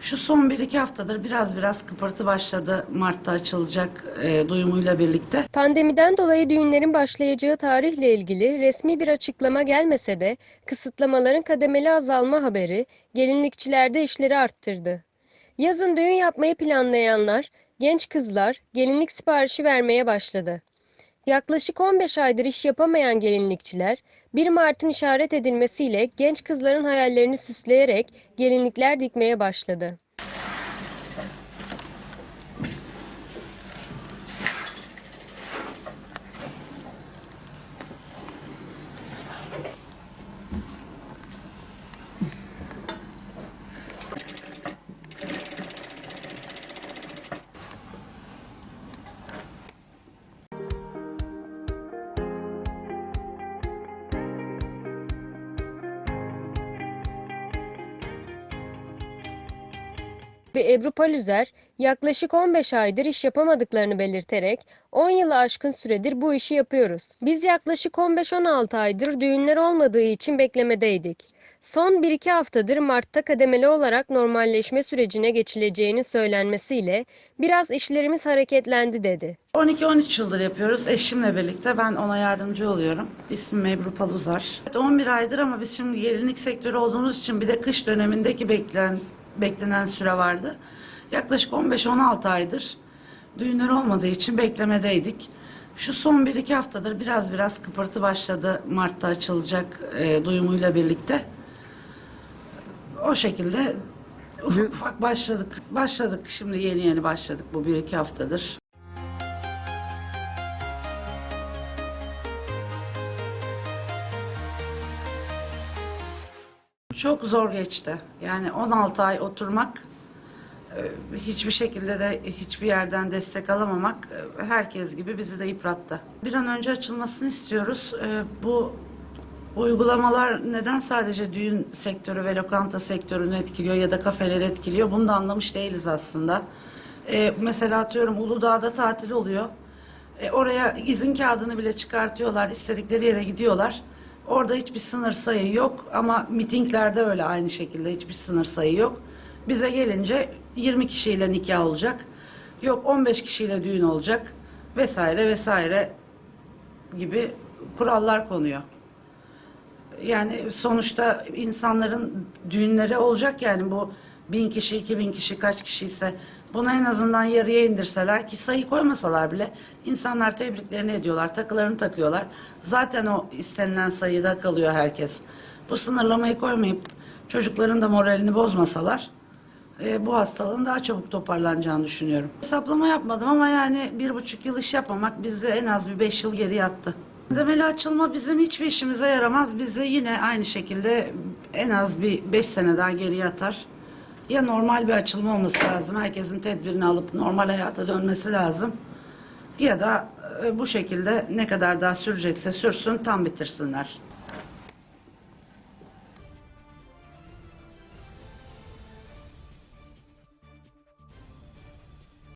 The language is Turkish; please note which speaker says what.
Speaker 1: Şu son bir iki haftadır biraz biraz kıpırtı başladı. Mart'ta açılacak e, duyumuyla birlikte.
Speaker 2: Pandemiden dolayı düğünlerin başlayacağı tarihle ilgili resmi bir açıklama gelmese de kısıtlamaların kademeli azalma haberi gelinlikçilerde işleri arttırdı. Yazın düğün yapmayı planlayanlar, genç kızlar gelinlik siparişi vermeye başladı. Yaklaşık 15 aydır iş yapamayan gelinlikçiler 1 Mart'ın işaret edilmesiyle genç kızların hayallerini süsleyerek gelinlikler dikmeye başladı. Ve Ebru Palüzer yaklaşık 15 aydır iş yapamadıklarını belirterek 10 yılı aşkın süredir bu işi yapıyoruz. Biz yaklaşık 15-16 aydır düğünler olmadığı için beklemedeydik. Son 1-2 haftadır Mart'ta kademeli olarak normalleşme sürecine geçileceğinin söylenmesiyle biraz işlerimiz hareketlendi dedi.
Speaker 1: 12-13 yıldır yapıyoruz. Eşimle birlikte ben ona yardımcı oluyorum. İsmim Ebru Paluzar. Evet, 11 aydır ama biz şimdi gelinlik sektörü olduğumuz için bir de kış dönemindeki beklenen, beklenen süre vardı. Yaklaşık 15-16 aydır düğünler olmadığı için beklemedeydik. Şu son 1-2 haftadır biraz biraz kıpırtı başladı Mart'ta açılacak e, duyumuyla birlikte. O şekilde ufak ufak başladık. Başladık şimdi yeni yeni başladık bu 1-2 haftadır. Çok zor geçti. Yani 16 ay oturmak, e, hiçbir şekilde de hiçbir yerden destek alamamak e, herkes gibi bizi de yıprattı. Bir an önce açılmasını istiyoruz. E, Bu uygulamalar neden sadece düğün sektörü ve lokanta sektörünü etkiliyor ya da kafeleri etkiliyor bunu da anlamış değiliz aslında. Mesela atıyorum Uludağ'da tatil oluyor. Oraya izin kağıdını bile çıkartıyorlar, istedikleri yere gidiyorlar. Orada hiçbir sınır sayı yok ama mitinglerde öyle aynı şekilde hiçbir sınır sayı yok. Bize gelince 20 kişiyle nikah olacak. Yok 15 kişiyle düğün olacak vesaire vesaire gibi kurallar konuyor. Yani sonuçta insanların düğünleri olacak yani bu bin kişi, iki bin kişi kaç kişi ise bunu en azından yarıya indirseler ki sayı koymasalar bile insanlar tebriklerini ediyorlar, takılarını takıyorlar. Zaten o istenilen sayıda kalıyor herkes. Bu sınırlamayı koymayıp çocukların da moralini bozmasalar e, bu hastalığın daha çabuk toparlanacağını düşünüyorum. Hesaplama yapmadım ama yani bir buçuk yıl iş yapmamak bizi en az bir beş yıl geri attı. Demeli açılma bizim hiçbir işimize yaramaz. Bizi yine aynı şekilde en az bir beş sene daha geriye atar. Ya normal bir açılma olması lazım. Herkesin tedbirini alıp normal hayata dönmesi lazım. Ya da e, bu şekilde ne kadar daha sürecekse sürsün tam bitirsinler.